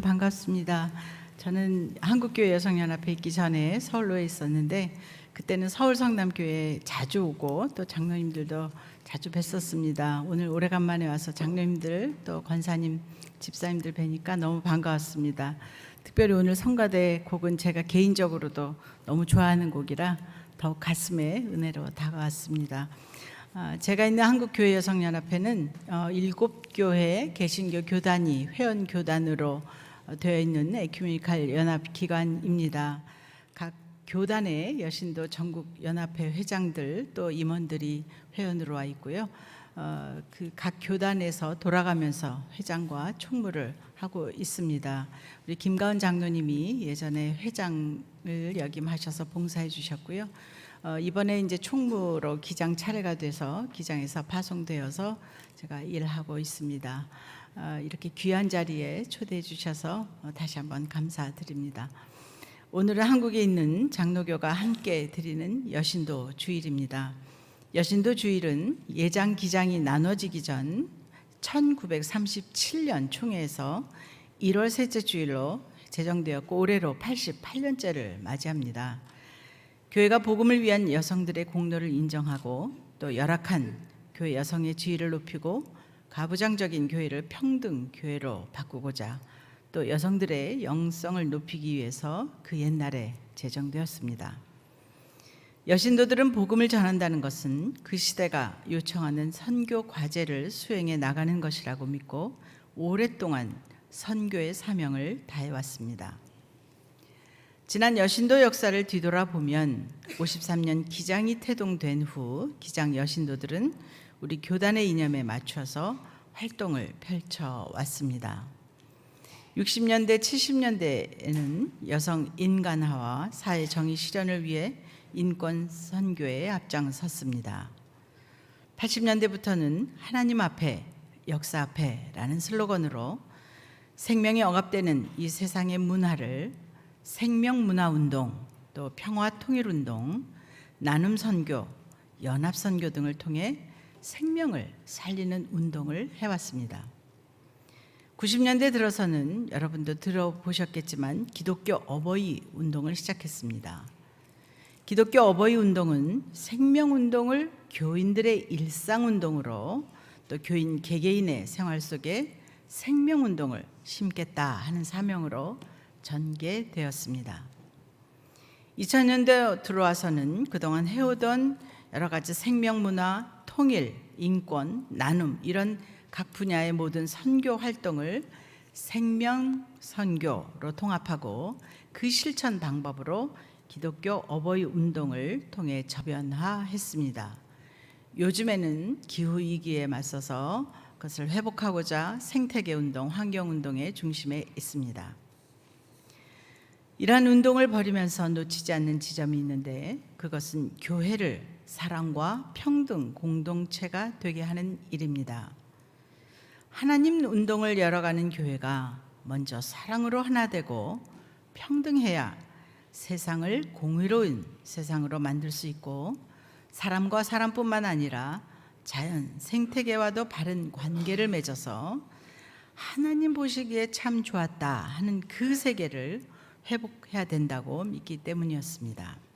반갑습니다. 저는 한국교회 여성연합회 있기 전에 서울로에 있었는데 그때는 서울 성남교회 자주 오고 또 장로님들도 자주 뵀었습니다. 오늘 오래간만에 와서 장로님들 또 권사님 집사님들 뵈니까 너무 반가웠습니다. 특별히 오늘 성가대 곡은 제가 개인적으로도 너무 좋아하는 곡이라 더욱 가슴에 은혜로 다가왔습니다. 아, 제가 있는 한국교회 여성연합회는 어, 일곱 교회 개신교 교단이 회원 교단으로 어, 되어 있는 에큐메니칼 연합 기관입니다. 각 교단의 여신도 전국 연합회 회장들 또 임원들이 회원으로 와 있고요. 어, 그 각 교단에서 돌아가면서 회장과 총무를 하고 있습니다. 우리 김가은 장로님이 예전에 회장을 역임하셔서 봉사해 주셨고요. 어, 이번에 이제 총무로 기장 차례가 돼서 기장에서 파송되어서 제가 일하고 있습니다. 어, 이렇게 귀한 자리에 초대해 주셔서 어, 다시 한번 감사드립니다. 오늘은 한국에 있는 장로교가 함께 드리는 여신도 주일입니다. 여신도 주일은 예장 기장이 나눠지기 전 1937년 총회에서 1월 셋째 주일로 제정되었고 올해로 88년째를 맞이합니다. 교회가 복음을 위한 여성들의 공로를 인정하고 또 열악한 교회 여성의 지위를 높이고 가부장적인 교회를 평등 교회로 바꾸고자 또 여성들의 영성을 높이기 위해서 그 옛날에 제정되었습니다. 여신도들은 복음을 전한다는 것은 그 시대가 요청하는 선교 과제를 수행해 나가는 것이라고 믿고 오랫동안 선교의 사명을 다해 왔습니다. 지난 여신도 역사를 뒤돌아보면 53년 기장이 태동된 후 기장 여신도들은 우리 교단의 이념에 맞춰서 활동을 펼쳐 왔습니다. 60년대, 70년대에는 여성 인간화와 사회 정의 실현을 위해 인권 선교에 앞장섰습니다. 80년대부터는 하나님 앞에 역사 앞에라는 슬로건으로 생명이 억압되는 이 세상의 문화를 생명 문화 운동, 또 평화 통일 운동, 나눔 선교, 연합 선교 등을 통해 생명을 살리는 운동을 해왔습니다. 90년대 들어서는 여러분도 들어보셨겠지만 기독교 어버이 운동을 시작했습니다. 기독교 어버이 운동은 생명 운동을 교인들의 일상 운동으로 또 교인 개개인의 생활 속에 생명 운동을 심겠다 하는 사명으로 전개되었습니다. 2000년대 들어와서는 그동안 해오던 여러 가지 생명 문화, 통일, 인권, 나눔 이런 각 분야의 모든 선교 활동을 생명 선교로 통합하고 그 실천 방법으로 기독교 어버이 운동을 통해 저변화했습니다. 요즘에는 기후 위기에 맞서서 그것을 회복하고자 생태계 운동, 환경 운동의 중심에 있습니다. 이러한 운동을 벌이면서 놓치지 않는 지점이 있는데 그것은 교회를 사랑과 평등 공동체가 되게 하는 일입니다. 하나님 운동을 열어가는 교회가 먼저 사랑으로 하나 되고 평등해야 세상을 공의로운 세상으로 만들 수 있고 사람과 사람뿐만 아니라 자연, 생태계와도 바른 관계를 맺어서 하나님 보시기에 참 좋았다 하는 그 세계를 회복해야 된다고 믿기 때문이었습니다.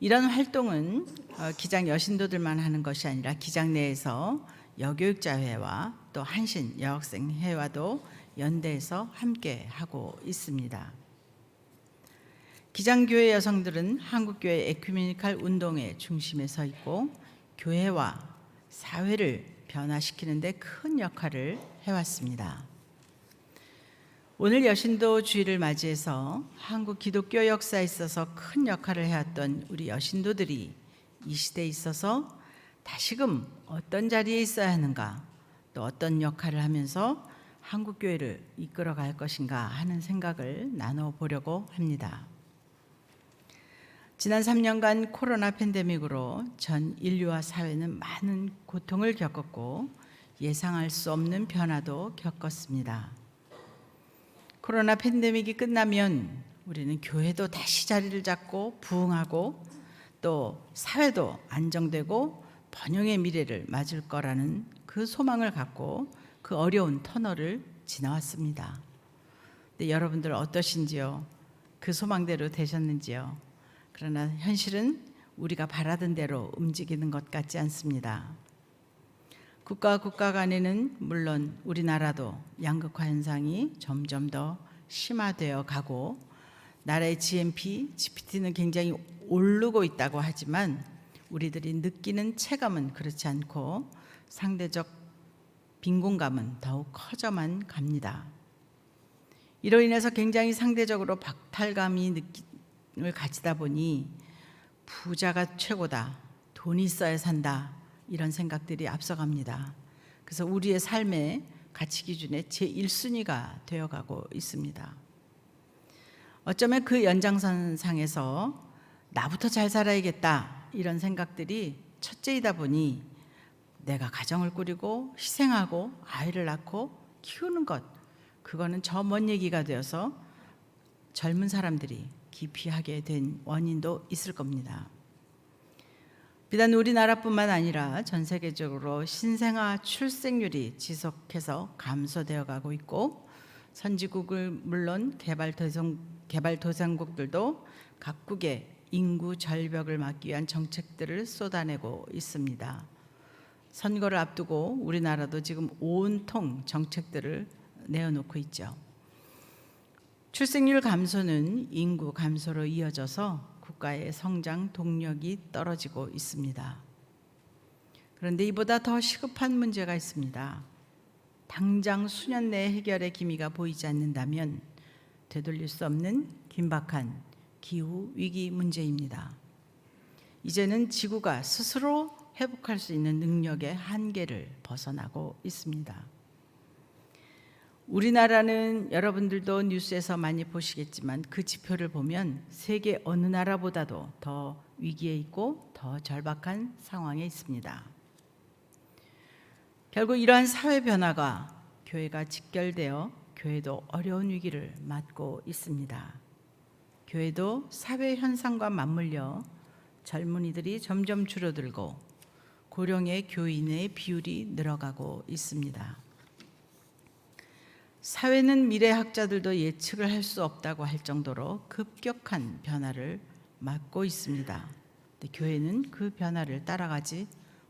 이런 활동은 어, 기장 여신도들만 하는 것이 아니라 기장 내에서 여교육자회와 또 한신 여학생회와도 연대해서 함께 하고 있습니다. 기장교회 여성들은 한국교회 에큐메니칼 운동의 중심에 서 있고 교회와 사회를 변화시키는 데 큰 역할을 해왔습니다. 오늘 여신도 주일을 맞이해서 한국 기독교 역사에 있어서 큰 역할을 해왔던 우리 여신도들이 이 시대에 있어서 다시금 어떤 자리에 있어야 하는가 또 어떤 역할을 하면서 한국 교회를 이끌어 갈 것인가 하는 생각을 나눠 보려고 합니다. 지난 3년간 코로나 팬데믹으로 전 인류와 사회는 많은 고통을 겪었고 예상할 수 없는 변화도 겪었습니다. 코로나 팬데믹이 끝나면 우리는 교회도 다시 자리를 잡고 부흥하고 또 사회도 안정되고 번영의 미래를 맞을 거라는 그 소망을 갖고 그 어려운 터널을 지나왔습니다. 근데 여러분들 어떠신지요? 그 소망대로 되셨는지요? 그러나 현실은 우리가 바라던 대로 움직이는 것 같지 않습니다. 국가 국가 간에는 물론 우리나라도 양극화 현상이 점점 더 심화되어 가고 나라의 GNP, GPT는 굉장히 오르고 있다고 하지만 우리들이 느끼는 체감은 그렇지 않고 상대적 빈곤감은 더욱 커져만 갑니다. 이로 인해서 굉장히 상대적으로 박탈감이 느낌을 가지다 보니 부자가 최고다. 돈이 있어야 산다. 이런 생각들이 앞서갑니다. 그래서 우리의 삶의 가치 기준의 제 1순위가 되어가고 있습니다. 어쩌면 그 연장선상에서 나부터 잘 살아야겠다 이런 생각들이 첫째이다 보니 내가 가정을 꾸리고 희생하고 아이를 낳고 키우는 것 그거는 저 먼 얘기가 되어서 젊은 사람들이 기피하게 된 원인도 있을 겁니다. 비단 우리나라뿐만 아니라 전 세계적으로 신생아 출생률이 지속해서 감소되어 가고 있고 선진국을 물론 개발도상, 개발도상국들도 각국의 인구 절벽을 막기 위한 정책들을 쏟아내고 있습니다. 선거를 앞두고 우리나라도 지금 온통 정책들을 내어놓고 있죠. 출생률 감소는 인구 감소로 이어져서 국가의 성장 동력이 떨어지고 있습니다. 그런데 이보다 더 시급한 문제가 있습니다. 당장 수년 내 해결의 기미가 보이지 않는다면 되돌릴 수 없는 긴박한 기후 위기 문제입니다. 이제는 지구가 스스로 회복할 수 있는 능력의 한계를 벗어나고 있습니다. 우리나라는 여러분들도 뉴스에서 많이 보시겠지만 그 지표를 보면 세계 어느 나라보다도 더 위기에 있고 더 절박한 상황에 있습니다. 결국 이러한 사회 변화가 교회가 직결되어 교회도 어려운 위기를 맞고 있습니다. 교회도 사회 현상과 맞물려 젊은이들이 점점 줄어들고 고령의 교인의 비율이 늘어가고 있습니다. 사회는 미래학자들도 예측을 할 수 없다고 할 정도로 급격한 변화를 맞고 있습니다. 교회는 그 변화를 따라가지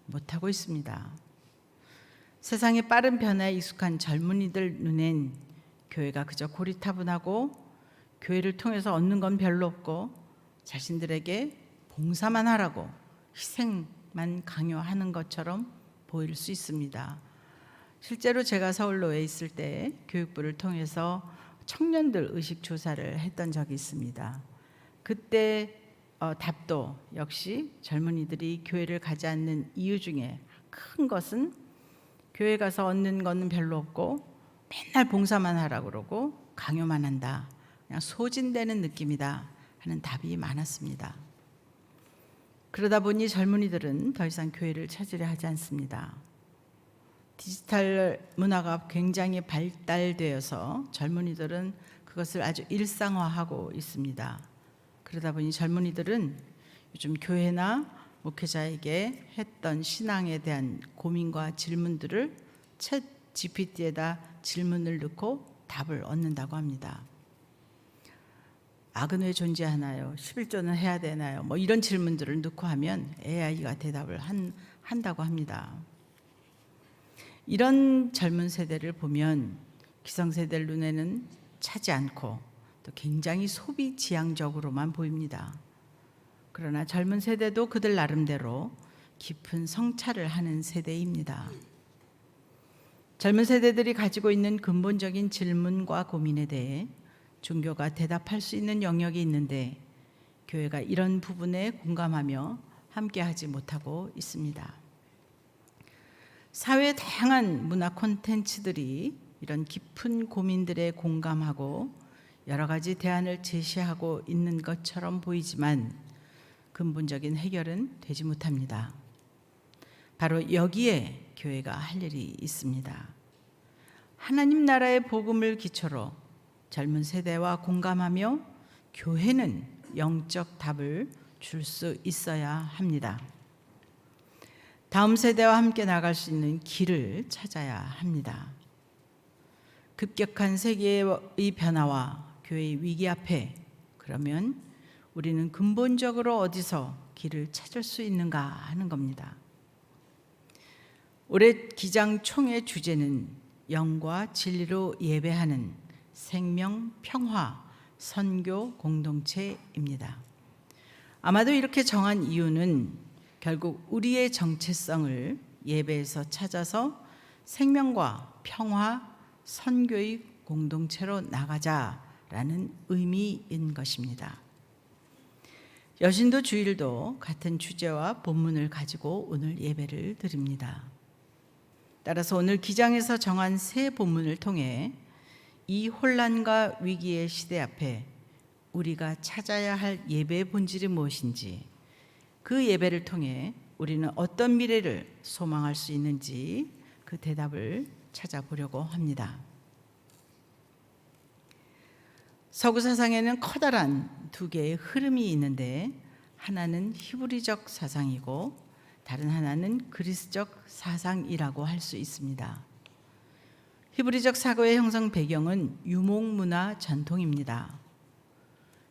못하고 있습니다. 세상의 빠른 변화에 익숙한 젊은이들 눈엔 교회가 그저 고리타분하고 교회를 통해서 얻는 건 별로 없고 자신들에게 봉사만 하라고 희생만 강요하는 것처럼 보일 수 있습니다. 실제로 제가 서울로에 있을 때 교육부를 통해서 청년들 의식 조사를 했던 적이 있습니다. 그때 어, 답도 역시 젊은이들이 교회를 가지 않는 이유 중에 큰 것은 교회 가서 얻는 거는 별로 없고 맨날 봉사만 하라 그러고 강요만 한다. 그냥 소진되는 느낌이다 하는 답이 많았습니다. 그러다 보니 젊은이들은 더 이상 교회를 찾으려 하지 않습니다. 디지털 문화가 굉장히 발달되어서 젊은이들은 그것을 아주 일상화하고 있습니다. 그러다 보니 젊은이들은 요즘 교회나 목회자에게 했던 신앙에 대한 고민과 질문들을 챗 GPT에다 질문을 넣고 답을 얻는다고 합니다. 악은 왜 존재하나요? 11조는 해야 되나요? 뭐 이런 질문들을 넣고 하면 AI가 대답을 한, 한다고 합니다. 이런 젊은 세대를 보면 기성세대들 눈에는 차지 않고 또 굉장히 소비 지향적으로만 보입니다. 그러나 젊은 세대도 그들 나름대로 깊은 성찰을 하는 세대입니다. 젊은 세대들이 가지고 있는 근본적인 질문과 고민에 대해 종교가 대답할 수 있는 영역이 있는데 교회가 이런 부분에 공감하며 함께하지 못하고 있습니다. 사회의 다양한 문화 콘텐츠들이 이런 깊은 고민들에 공감하고 여러 가지 대안을 제시하고 있는 것처럼 보이지만 근본적인 해결은 되지 못합니다. 바로 여기에 교회가 할 일이 있습니다. 하나님 나라의 복음을 기초로 젊은 세대와 공감하며 교회는 영적 답을 줄 수 있어야 합니다. 다음 세대와 함께 나갈 수 있는 길을 찾아야 합니다. 급격한 세계의 변화와 교회의 위기 앞에 그러면 우리는 근본적으로 어디서 길을 찾을 수 있는가 하는 겁니다. 올해 기장 총회 주제는 영과 진리로 예배하는 생명 평화 선교 공동체입니다. 아마도 이렇게 정한 이유는 결국 우리의 정체성을 예배에서 찾아서 생명과 평화 선교의 공동체로 나가자라는 의미인 것입니다. 여신도 주일도 같은 주제와 본문을 가지고 오늘 예배를 드립니다. 따라서 오늘 기장에서 정한 세 본문을 통해 이 혼란과 위기의 시대 앞에 우리가 찾아야 할 예배의 본질이 무엇인지 그 예배를 통해 우리는 어떤 미래를 소망할 수 있는지 그 대답을 찾아보려고 합니다. 서구 사상에는 커다란 두 개의 흐름이 있는데 하나는 히브리적 사상이고 다른 하나는 그리스적 사상이라고 할 수 있습니다. 히브리적 사고의 형성 배경은 유목 문화 전통입니다.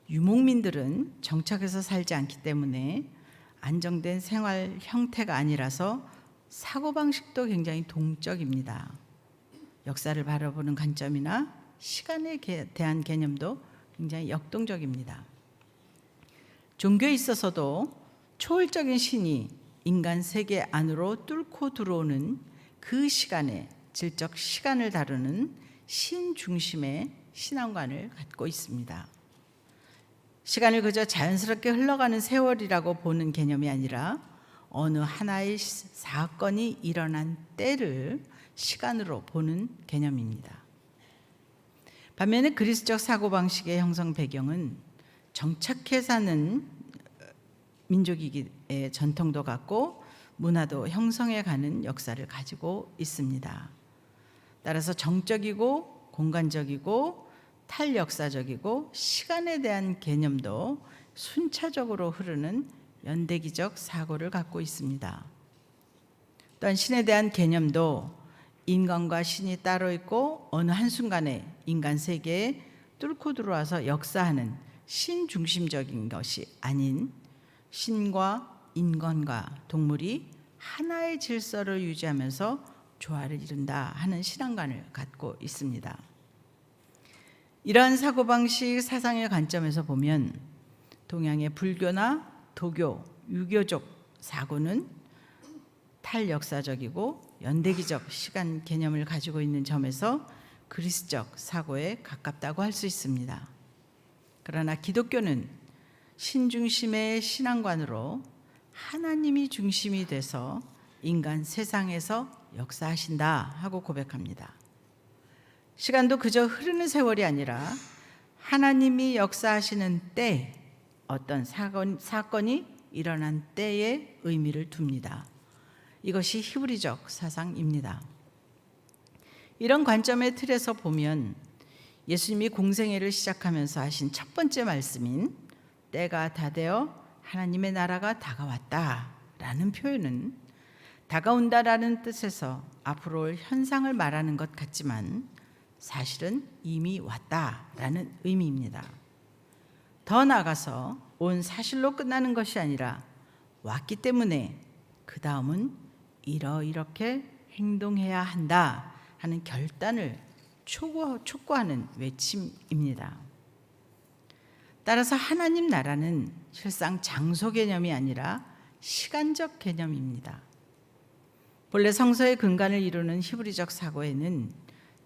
유목민들은 정착해서 살지 않기 때문에 안정된 생활 형태가 아니라서 사고방식도 굉장히 동적입니다. 역사를 바라보는 관점이나 시간에 대한 개념도 굉장히 역동적입니다. 종교에 있어서도 초월적인 신이 인간 세계 안으로 뚫고 들어오는 그 시간에 질적 시간을 다루는 신 중심의 신앙관을 갖고 있습니다. 시간을 그저 자연스럽게 흘러가는 세월이라고 보는 개념이 아니라 어느 하나의 사건이 일어난 때를 시간으로 보는 개념입니다. 반면에 그리스적 사고방식의 형성 배경은 정착해 사는 민족이기에 전통도 갖고 문화도 형성해 가는 역사를 가지고 있습니다. 따라서 정적이고 공간적이고 탈역사적이고 시간에 대한 개념도 순차적으로 흐르는 연대기적 사고를 갖고 있습니다. 또한 신에 대한 개념도 인간과 신이 따로 있고 어느 한순간에 인간 세계에 뚫고 들어와서 역사하는 신 중심적인 것이 아닌 신과 인간과 동물이 하나의 질서를 유지하면서 조화를 이룬다 하는 신앙관을 갖고 있습니다. 이러한 사고방식 사상의 관점에서 보면 동양의 불교나 도교, 유교적 사고는 탈역사적이고 연대기적 시간 개념을 가지고 있는 점에서 그리스적 사고에 가깝다고 할 수 있습니다. 그러나 기독교는 신중심의 신앙관으로 하나님이 중심이 돼서 인간 세상에서 역사하신다 하고 고백합니다. 시간도 그저 흐르는 세월이 아니라 하나님이 역사하시는 때 어떤 사건, 사건이 일어난 때에 의미를 둡니다. 이것이 히브리적 사상입니다. 이런 관점의 틀에서 보면 예수님이 공생애를 시작하면서 하신 첫 번째 말씀인 때가 다 되어 하나님의 나라가 다가왔다라는 표현은 다가온다라는 뜻에서 앞으로 올 현상을 말하는 것 같지만 사실은 이미 왔다라는 의미입니다. 더 나아가서 온 사실로 끝나는 것이 아니라 왔기 때문에 그 다음은 이러이렇게 행동해야 한다 하는 결단을 촉구하는 외침입니다. 따라서 하나님 나라는 실상 장소 개념이 아니라 시간적 개념입니다. 본래 성서의 근간을 이루는 히브리적 사고에는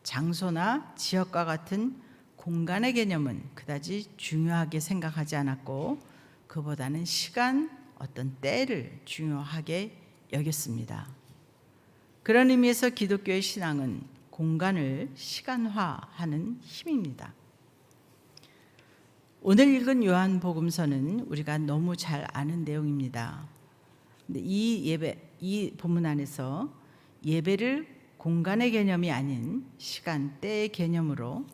장소나 지역과 같은 공간의 개념은 그다지 중요하게 생각하지 않았고 그보다는 시간 어떤 때를 중요하게 여겼습니다. 그런 의미에서 기독교의 신앙은 공간을 시간화하는 힘입니다. 오늘 읽은 요한복음서는 우리가 너무 잘 아는 내용입니다. 이 예배 이 본문 안에서 예배를 공간의 개념이 아닌 시간, 때의 개념으로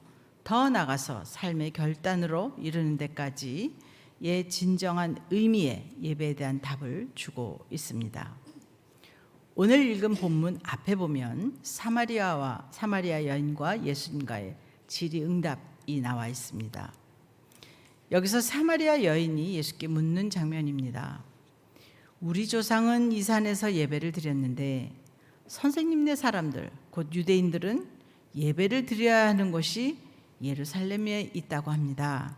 더 나가서 삶의 결단으로 이르는 데까지 예 진정한 의미의 예배에 대한 답을 주고 있습니다. 오늘 읽은 본문 앞에 보면 사마리아와 사마리아 여인과 예수님과의 질의응답이 나와 있습니다. 여기서 사마리아 여인이 예수께 묻는 장면입니다. 우리 조상은 이 산에서 예배를 드렸는데 선생님네 사람들 곧 유대인들은 예배를 드려야 하는 곳이 예루살렘에 있다고 합니다.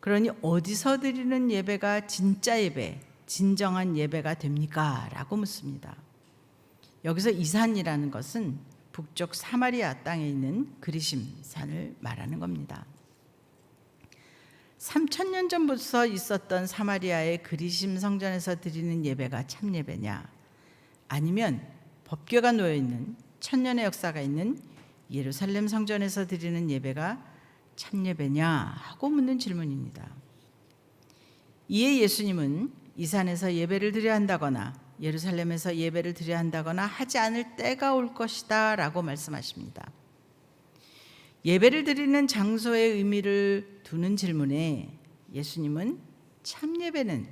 그러니 어디서 드리는 예배가 진짜 예배, 진정한 예배가 됩니까? 라고 묻습니다. 여기서 이 산이라는 것은 북쪽 사마리아 땅에 있는 그리심 산을 말하는 겁니다. 3천년 전부터 있었던 사마리아의 그리심 성전에서 드리는 예배가 참 예배냐? 아니면 법궤가 놓여 있는 천년의 역사가 있는 예루살렘 성전에서 드리는 예배가 참 예배냐 하고 묻는 질문입니다. 이에 예수님은 이 산에서 예배를 드려야 한다거나 예루살렘에서 예배를 드려야 한다거나 하지 않을 때가 올 것이다 라고 말씀하십니다. 예배를 드리는 장소의 의미를 두는 질문에 예수님은 참 예배는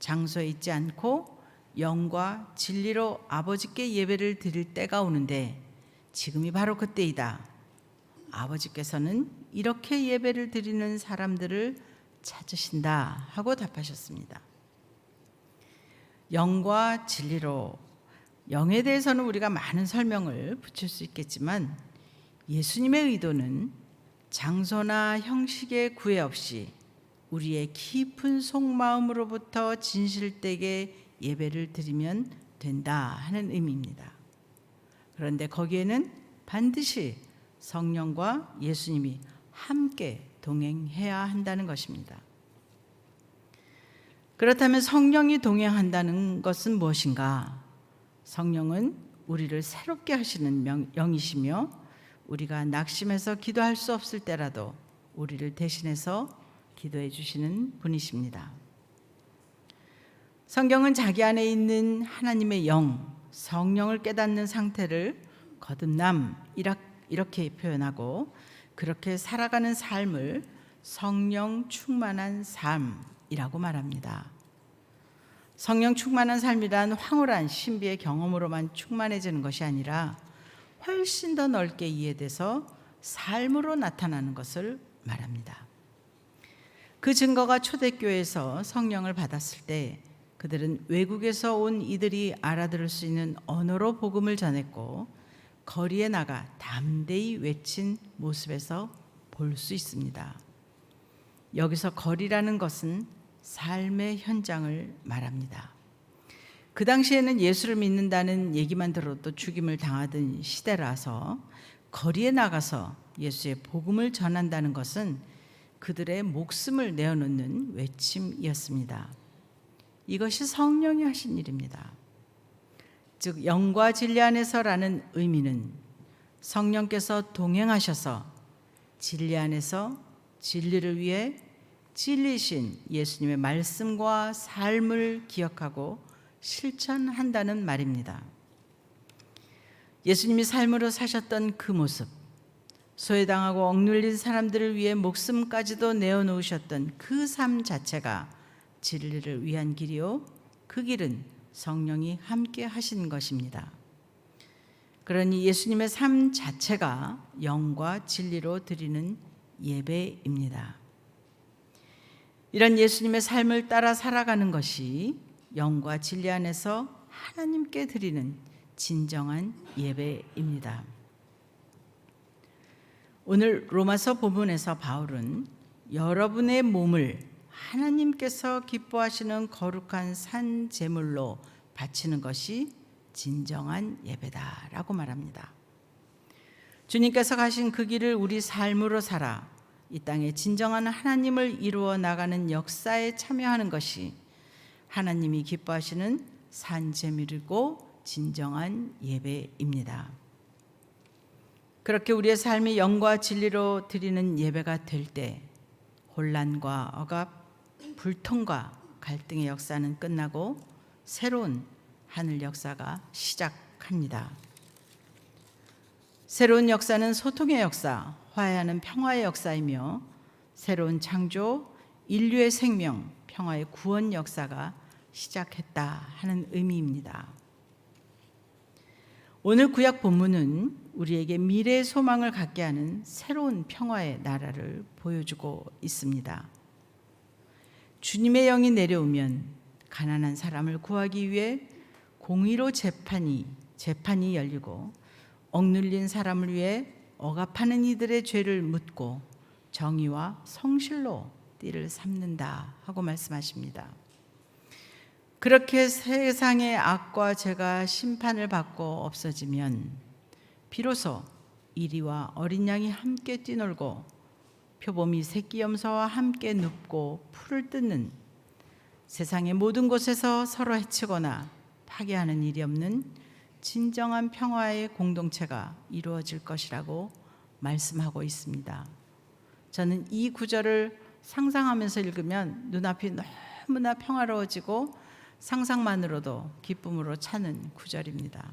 장소에 있지 않고 영과 진리로 아버지께 예배를 드릴 때가 오는데 지금이 바로 그때이다. 아버지께서는 이렇게 예배를 드리는 사람들을 찾으신다 하고 답하셨습니다. 영과 진리로 영에 대해서는 우리가 많은 설명을 붙일 수 있겠지만 예수님의 의도는 장소나 형식의 구애 없이 우리의 깊은 속마음으로부터 진실되게 예배를 드리면 된다 하는 의미입니다. 그런데 거기에는 반드시 성령과 예수님이 함께 동행해야 한다는 것입니다. 그렇다면 성령이 동행한다는 것은 무엇인가? 성령은 우리를 새롭게 하시는 영이시며 우리가 낙심해서 기도할 수 없을 때라도 우리를 대신해서 기도해 주시는 분이십니다. 성경은 자기 안에 있는 하나님의 영, 성령을 깨닫는 상태를 거듭남 이렇게 표현하고 그렇게 살아가는 삶을 성령 충만한 삶이라고 말합니다. 성령 충만한 삶이란 황홀한 신비의 경험으로만 충만해지는 것이 아니라 훨씬 더 넓게 이해돼서 삶으로 나타나는 것을 말합니다. 그 증거가 초대교회에서 성령을 받았을 때 그들은 외국에서 온 이들이 알아들을 수 있는 언어로 복음을 전했고 거리에 나가 담대히 외친 모습에서 볼 수 있습니다. 여기서 거리라는 것은 삶의 현장을 말합니다. 그 당시에는 예수를 믿는다는 얘기만 들어도 죽임을 당하던 시대라서 거리에 나가서 예수의 복음을 전한다는 것은 그들의 목숨을 내어놓는 외침이었습니다. 이것이 성령이 하신 일입니다. 즉 영과 진리 안에서라는 의미는 성령께서 동행하셔서 진리 안에서 진리를 위해 진리신 예수님의 말씀과 삶을 기억하고 실천한다는 말입니다. 예수님이 삶으로 사셨던 그 모습, 소외당하고 억눌린 사람들을 위해 목숨까지도 내어놓으셨던 그 삶 자체가 진리를 위한 길이요. 그 길은 성령이 함께 하신 것입니다. 그러니 예수님의 삶 자체가 영과 진리로 드리는 예배입니다. 이런 예수님의 삶을 따라 살아가는 것이 영과 진리 안에서 하나님께 드리는 진정한 예배입니다. 오늘 로마서 본문에서 바울은 여러분의 몸을 하나님께서 기뻐하시는 거룩한 산 제물로 바치는 것이 진정한 예배다라고 말합니다. 주님께서 가신 그 길을 우리 삶으로 살아 이 땅에 진정한 하나님을 이루어 나가는 역사에 참여하는 것이 하나님이 기뻐하시는 산 제물이고 진정한 예배입니다. 그렇게 우리의 삶이 영과 진리로 드리는 예배가 될 때 혼란과 억압, 불통과 갈등의 역사는 끝나고 새로운 하늘 역사가 시작합니다. 새로운 역사는 소통의 역사, 화해하는 평화의 역사이며 새로운 창조, 인류의 생명, 평화의 구원 역사가 시작했다 하는 의미입니다. 오늘 구약 본문은 우리에게 미래의 소망을 갖게 하는 새로운 평화의 나라를 보여주고 있습니다. 주님의 영이 내려오면 가난한 사람을 구하기 위해 공의로 재판이 재판이 열리고 억눌린 사람을 위해 억압하는 이들의 죄를 묻고 정의와 성실로 띠를 삼는다 하고 말씀하십니다. 그렇게 세상의 악과 죄가 심판을 받고 없어지면 비로소 이리와 어린 양이 함께 뛰놀고 표범이 새끼 염소와 함께 눕고 풀을 뜯는 세상의 모든 곳에서 서로 해치거나 파괴하는 일이 없는 진정한 평화의 공동체가 이루어질 것이라고 말씀하고 있습니다. 저는 이 구절을 상상하면서 읽으면 눈앞이 너무나 평화로워지고 상상만으로도 기쁨으로 차는 구절입니다.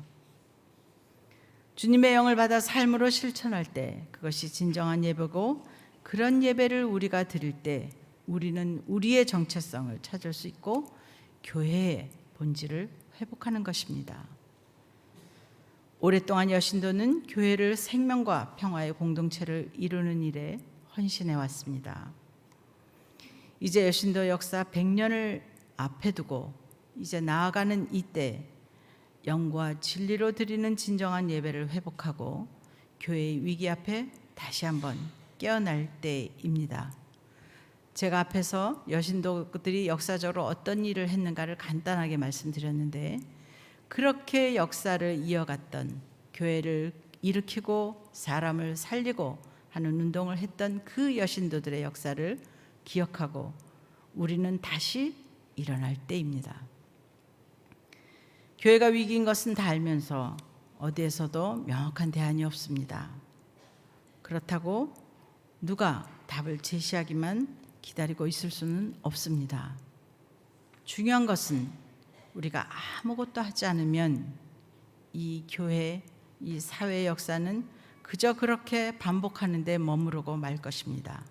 주님의 영을 받아 삶으로 실천할 때 그것이 진정한 예배고 그런 예배를 우리가 드릴 때 우리는 우리의 정체성을 찾을 수 있고 교회의 본질을 회복하는 것입니다. 오랫동안 여신도는 교회를 생명과 평화의 공동체를 이루는 일에 헌신해 왔습니다. 이제 여신도 역사 100년을 앞에 두고 이제 나아가는 이때 영과 진리로 드리는 진정한 예배를 회복하고 교회의 위기 앞에 다시 한번 깨어날 때입니다. 제가 앞에서 여신도들이 역사적으로 어떤 일을 했는가를 간단하게 말씀드렸는데 그렇게 역사를 이어갔던 교회를 일으키고 사람을 살리고 하는 운동을 했던 그 여신도들의 역사를 기억하고 우리는 다시 일어날 때입니다. 교회가 위기인 것은 다 알면서 어디에서도 명확한 대안이 없습니다. 그렇다고 누가 답을 제시하기만 기다리고 있을 수는 없습니다. 중요한 것은 우리가 아무것도 하지 않으면 이 교회, 이 사회 역사는 그저 그렇게 반복하는데 머무르고 말 것입니다.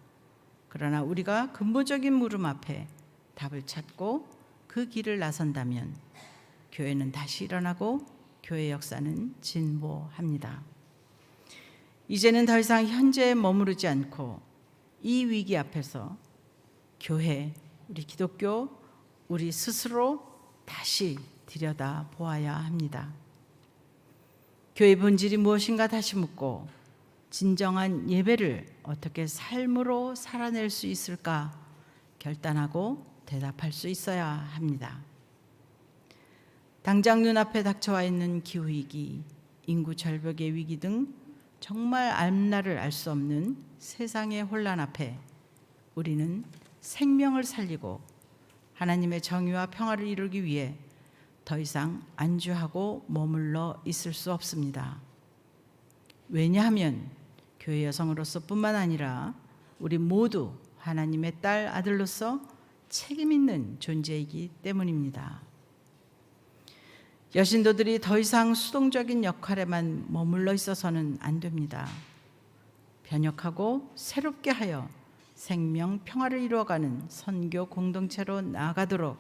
그러나 우리가 근본적인 물음 앞에 답을 찾고 그 길을 나선다면 교회는 다시 일어나고 교회 역사는 진보합니다. 이제는 더 이상 현재에 머무르지 않고 이 위기 앞에서 교회, 우리 기독교, 우리 스스로 다시 들여다 보아야 합니다. 교회 본질이 무엇인가 다시 묻고 진정한 예배를 어떻게 삶으로 살아낼 수 있을까 결단하고 대답할 수 있어야 합니다. 당장 눈앞에 닥쳐와 있는 기후위기, 인구 절벽의 위기 등 정말 앞날을 알 수 없는 세상의 혼란 앞에 우리는 생명을 살리고 하나님의 정의와 평화를 이루기 위해 더 이상 안주하고 머물러 있을 수 없습니다. 왜냐하면 교회 여성으로서뿐만 아니라 우리 모두 하나님의 딸 아들로서 책임 있는 존재이기 때문입니다. 여신도들이 더 이상 수동적인 역할에만 머물러 있어서는 안 됩니다. 변혁하고 새롭게 하여 생명 평화를 이루어가는 선교 공동체로 나아가도록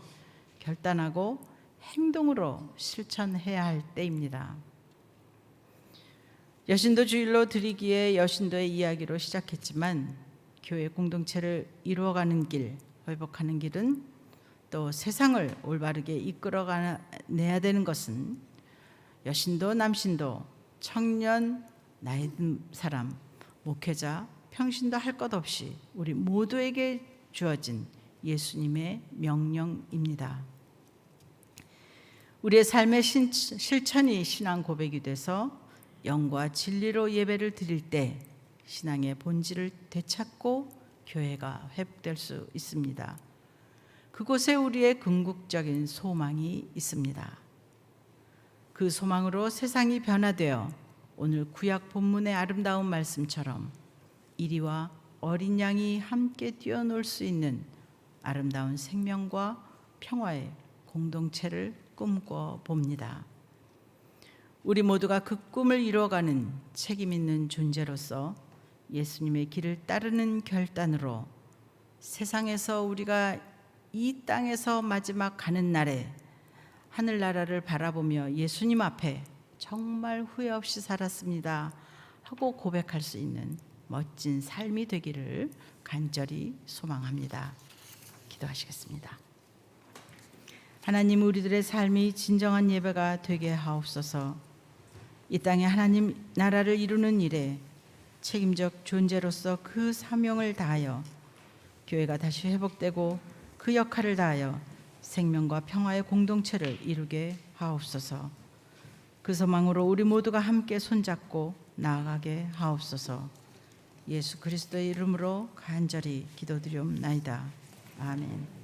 결단하고 행동으로 실천해야 할 때입니다. 여신도 주일로 드리기에 여신도의 이야기로 시작했지만 교회 공동체를 이루어가는 길, 회복하는 길은 또 세상을 올바르게 이끌어내야 되는 것은 여신도 남신도 청년 나이 든 사람 목회자 평신도 할 것 없이 우리 모두에게 주어진 예수님의 명령입니다. 우리의 삶의 실천이 신앙 고백이 돼서 영과 진리로 예배를 드릴 때 신앙의 본질을 되찾고 교회가 회복될 수 있습니다. 그곳에 우리의 궁극적인 소망이 있습니다. 그 소망으로 세상이 변화되어 오늘 구약 본문의 아름다운 말씀처럼 이리와 어린 양이 함께 뛰어놀 수 있는 아름다운 생명과 평화의 공동체를 꿈꿔 봅니다. 우리 모두가 그 꿈을 이루어가는 책임 있는 존재로서 예수님의 길을 따르는 결단으로 세상에서 우리가 이 땅에서 마지막 가는 날에 하늘나라를 바라보며 예수님 앞에 정말 후회 없이 살았습니다. 하고 고백할 수 있는 멋진 삶이 되기를 간절히 소망합니다. 기도하시겠습니다. 하나님 우리들의 삶이 진정한 예배가 되게 하옵소서. 이 땅에 하나님 나라를 이루는 일에 책임적 존재로서 그 사명을 다하여 교회가 다시 회복되고 그 역할을 다하여 생명과 평화의 공동체를 이루게 하옵소서. 그 소망으로 우리 모두가 함께 손잡고 나아가게 하옵소서. 예수 그리스도의 이름으로 간절히 기도드리옵나이다. 아멘.